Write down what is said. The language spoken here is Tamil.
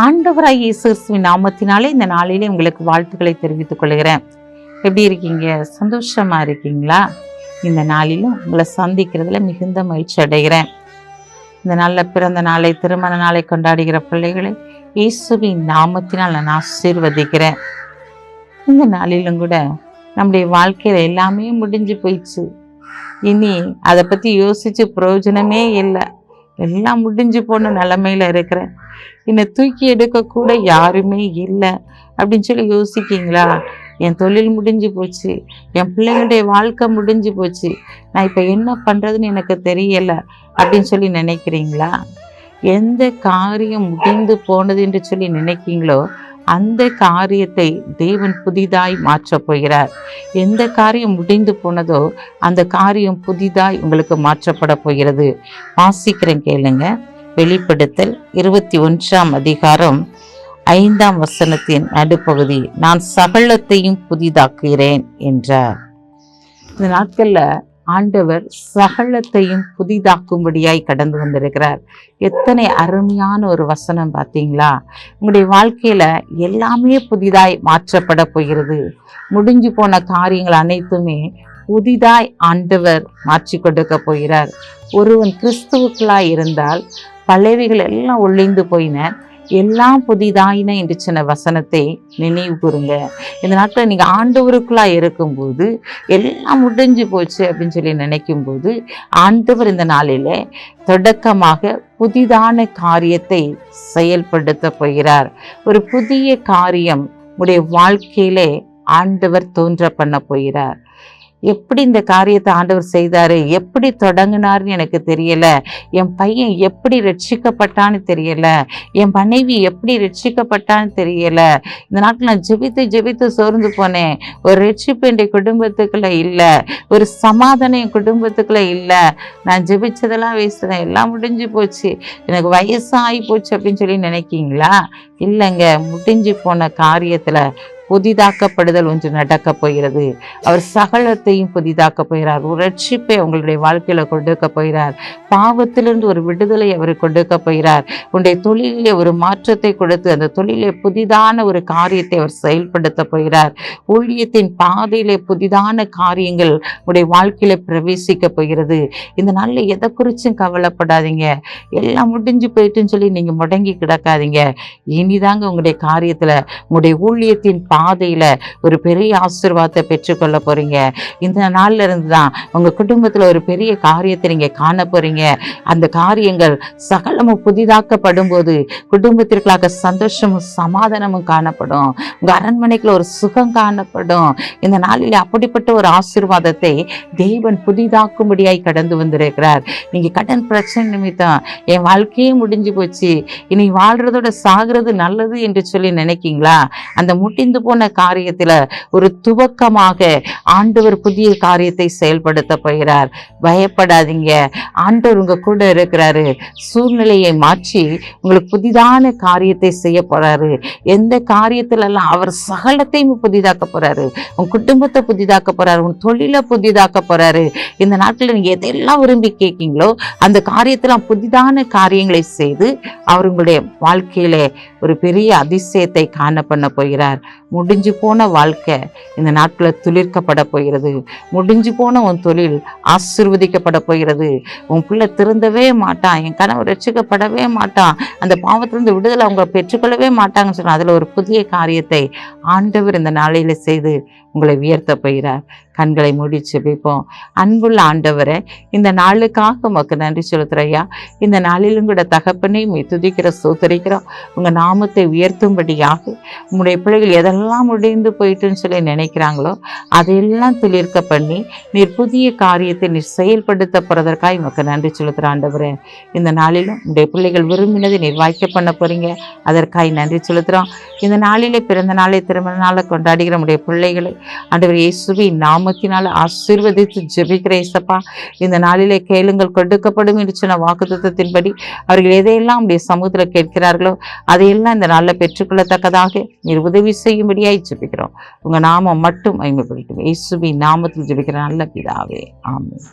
ஆண்டவராய் இயேசுவின் நாமத்தினாலே இந்த நாளிலே உங்களுக்கு வாழ்த்துக்களை தெரிவித்துக் கொள்கிறேன். எப்படி இருக்கீங்க? சந்தோஷமா இருக்கீங்களா? இந்த நாளிலும் உங்களை சந்திக்கிறதுல மிகுந்த மகிழ்ச்சி அடைகிறேன். இந்த நாளில் பிறந்த நாளை திருமண நாளை கொண்டாடுகிற பிள்ளைகளை இயேசுவின் நாமத்தினால் நான் ஆசீர்வதிக்கிறேன். இந்த நாளிலும் கூட நம்முடைய வாழ்க்கையில் எல்லாமே முடிஞ்சு போயிடுச்சு. இனி அதை பற்றி யோசித்து பிரயோஜனமே இல்லை. எல்லாம் முடிஞ்சு போன நிலமையில இருக்கிறேன். என்னை தூக்கி எடுக்க கூட யாருமே இல்லை. அப்படின்னு சொல்லி யோசிக்கீங்களா? என் தொழில் முடிஞ்சு போச்சு. என் பிள்ளைங்களுடைய வாழ்க்கை முடிஞ்சு போச்சு. நான் இப்போ என்ன பண்ணுறதுன்னு எனக்கு தெரியலை. அப்படின்னு சொல்லி நினைக்கிறீங்களா? எந்த காரியம் முடிந்து போனது என்று சொல்லி நினைக்கிறீங்களோ அந்த காரியத்தை தேவன் புதிதாய் மாற்றப் போகிறார். எந்த காரியம் முடிந்து போனதோ அந்த காரியம் புதிதாய் உங்களுக்கு மாற்றப்பட போகிறது. வாசிக்கிறேன் கேளுங்க. வெளிப்படுத்தல் இருபத்தி ஒன்றாம் அதிகாரம் ஐந்தாம் வசனத்தின் நடுப்பகுதி நான் சகலத்தையும் புதிதாக்குகிறேன் என்றார். இந்த நாட்களில் ஆண்டவர் சகலத்தையும் புதிதாக்கும்படியாய் கடந்து வந்திருக்கிறார். எத்தனை அருமையான ஒரு வசனம் பார்த்தீங்களா? உங்களுடைய வாழ்க்கையில எல்லாமே புதிதாய் மாற்றப்பட போகிறது. முடிஞ்சு போன காரியங்கள் அனைத்துமே புதிதாய் ஆண்டவர் மாற்றி கொடுக்க போகிறார். ஒருவன் கிறிஸ்துவுக்குள்ளாய் இருந்தால் பழையவைகள் எல்லாம் ஒழிந்து போயின. எல்லாம் புதிதாயின என்று சொன்ன வசனத்தை நினைவு கூறுங்க. இந்த நாட்டில் நீங்கள் ஆண்டவருக்குள்ளா இருக்கும்போது எல்லாம் முடிஞ்சு போச்சு அப்படின்னு சொல்லி நினைக்கும் போது ஆண்டவர் இந்த நாளில் தொடக்கமாக புதிதான காரியத்தை செயல்படுத்த போகிறார். ஒரு புதிய காரியம் உடைய வாழ்க்கையிலே ஆண்டவர் தோன்ற பண்ண போகிறார். எப்படி இந்த காரியத்தை ஆண்டவர் செய்தாரு? எப்படி தொடங்கினார்னு எனக்கு தெரியல. என் பையன் எப்படி ரட்சிக்கப்பட்டான்னு தெரியல. என் மனைவி எப்படி ரட்சிக்கப்பட்டான்னு தெரியல. இந்த நாட்டில் நான் ஜெபித்து ஜெபித்து சோர்ந்து போனேன். ஒரு ரட்சிப்பு என் குடும்பத்துக்குள்ள இல்லை. ஒரு சமாதானம் என் குடும்பத்துக்குள்ள இல்லை. நான் ஜெபிச்சதெல்லாம் வேஸ்ட் எல்லாம் முடிஞ்சு போச்சு. எனக்கு வயசாகி போச்சு அப்படின்னு சொல்லி நினைக்கீங்களா? இல்லைங்க. முடிஞ்சு போன காரியத்தில் புதிதாக்கப்படுதல் ஒன்று நடக்கப் போகிறது. அவர் சகலத்தையும் புதிதாக்க போகிறார். ஒரு ரட்சிப்பை உங்களுடைய வாழ்க்கையில கொடுக்க போகிறார். பாவத்திலிருந்து ஒரு விடுதலை அவர் கொடுக்க போகிறார். உன்னுடைய தொழிலே ஒரு மாற்றத்தை கொடுத்து அந்த தொழிலே புதிதான ஒரு காரியத்தை அவர் செயல்படுத்த போகிறார். ஊழியத்தின் பாதையிலே புதிதான காரியங்கள் உடைய வாழ்க்கையில பிரவேசிக்க போகிறது. இந்த நாளில் எதை குறிச்சும் கவலைப்படாதீங்க. எல்லாம் முடிஞ்சு போயிட்டுன்னு சொல்லி நீங்க முடங்கி கிடக்காதீங்க. இனிதாங்க உங்களுடைய காரியத்துல உங்களுடைய ஊழியத்தின் பாதையில் ஒரு பெரிய ஆசீர்வாதத்தை பெற்றுக்கொள்ள போறீங்க. இந்த நாள்ல இருந்து தான் உங்கள் குடும்பத்துல ஒரு பெரிய காரியத்தை நீங்க காண போறீங்க. அந்த காரியங்கள் சகலமும் புதிதாக்கப்படும் போது குடும்பத்திற்காக சந்தோஷமும் சமாதானமும் காணப்படும். உங்கள் அரண்மனைக்குள்ள ஒரு சுகம் காணப்படும். இந்த நாளில் அப்படிப்பட்ட ஒரு ஆசீர்வாதத்தை தெய்வன் புதிதாக்கும்படியாய் கடந்து வந்திருக்கிறார். நீங்க கடன் பிரச்சனை நிமித்தம் என் வாழ்க்கையே முடிஞ்சு போச்சு. இனி வாழ்றதோட சாகிறது நல்லது என்று சொல்லி நினைக்கீங்களா? அந்த முடிந்து போ போன காரியத்துல ஒரு துவக்கமாக ஆண்டவர் புதிய காரியத்தை செயல்படுத்த போகிறார். பயப்படாதீங்க. ஆண்டவர் உங்க கூட இருக்கிறாரு. சூழ்நிலையை மாற்றி உங்களுக்கு புதிதான காரியத்தை செய்ய போறாரு. எந்த காரியத்துல எல்லாம் அவர் சகலத்தையும் புதிதாக்க போறாரு. உன் குடும்பத்தை புதிதாக்க போறாரு. உன் தொழிலை புதிதாக்க போறாரு. இந்த நாட்டில் நீங்க எதெல்லாம் விரும்பி கேட்கீங்களோ அந்த காரியத்தெல்லாம் புதிதான காரியங்களை செய்து அவர் உங்களுடைய வாழ்க்கையிலே ஒரு பெரிய அதிசயத்தை காண பண்ண போகிறார். முடிஞ்சு போன வாழ்க்கை இந்த நாட்களில் துளிர்க்கப்பட போகிறது. முடிஞ்சு போன உன் தொழில் ஆசிர்வதிக்கப்பட போகிறது. உன் பிள்ளை திருந்தவே மாட்டான் என் கணவர் ரசிக்கப்படவே மாட்டான் அந்த பாவத்திலிருந்து விடுதலை அவங்க பெற்றுக்கொள்ளவே மாட்டாங்கன்னு சொன்னால் அதில் ஒரு புதிய காரியத்தை ஆண்டவர் இந்த நாளையில் செய்து உங்களை உயர்த்த போகிறார். கண்களை மூடி செபிப்போம் அன்புள்ள ஆண்டவரை இந்த நாளுக்காக உமக்கு நன்றி செலுத்துறையா இந்த நாளிலும் கூட தகப்பனை துதிக்கிற சோத்தரிக்கிறோம் உங்கள் நாமத்தை உயர்த்தும்படியாக உங்களுடைய பிள்ளைகள் எதெல்லாம் முடிந்து போயிட்டுன்னு சொல்லி நினைக்கிறாங்களோ அதையெல்லாம் துளிர்க்க பண்ணி நீர் புதிய காரியத்தை நீர் செயல்படுத்த போகிறதற்காக உமக்கு நன்றி செலுத்துகிற ஆண்டவரே. இந்த நாளிலும் உங்களுடைய பிள்ளைகள் விரும்பினதை நீர் வாய்க்க பண்ண போகிறீங்க அதற்காக நன்றி செலுத்துகிறோம் இந்த நாளிலே பிறந்த நாளை திருமண நாளை கொண்டாடுகிற நம்முடைய பிள்ளைகளை ஆண்டவர் இயேசுவி நாமத்தினால் ஆசீர்வதித்து ஜெபிக்கிற இசப்பா. இந்த நாளிலே கேளுங்கள் கொடுக்கப்படும் என்று சொன்ன வாக்குத்தத்தின்படி அவர்கள் எதையெல்லாம் உடைய சமூகத்தில் கேட்கிறார்களோ அதையெல்லாம் இந்த நாளில் பெற்றுக்கொள்ளத்தக்கதாக நீர் உதவி செய்யும்படியாய் ஜெபிக்கிறோம். உங்க நாமம் மட்டும் ஐம்படுத்தும் இயேசுவி நாமத்தில் ஜெபிக்கிற நல்ல பிதாவே. ஆமென்.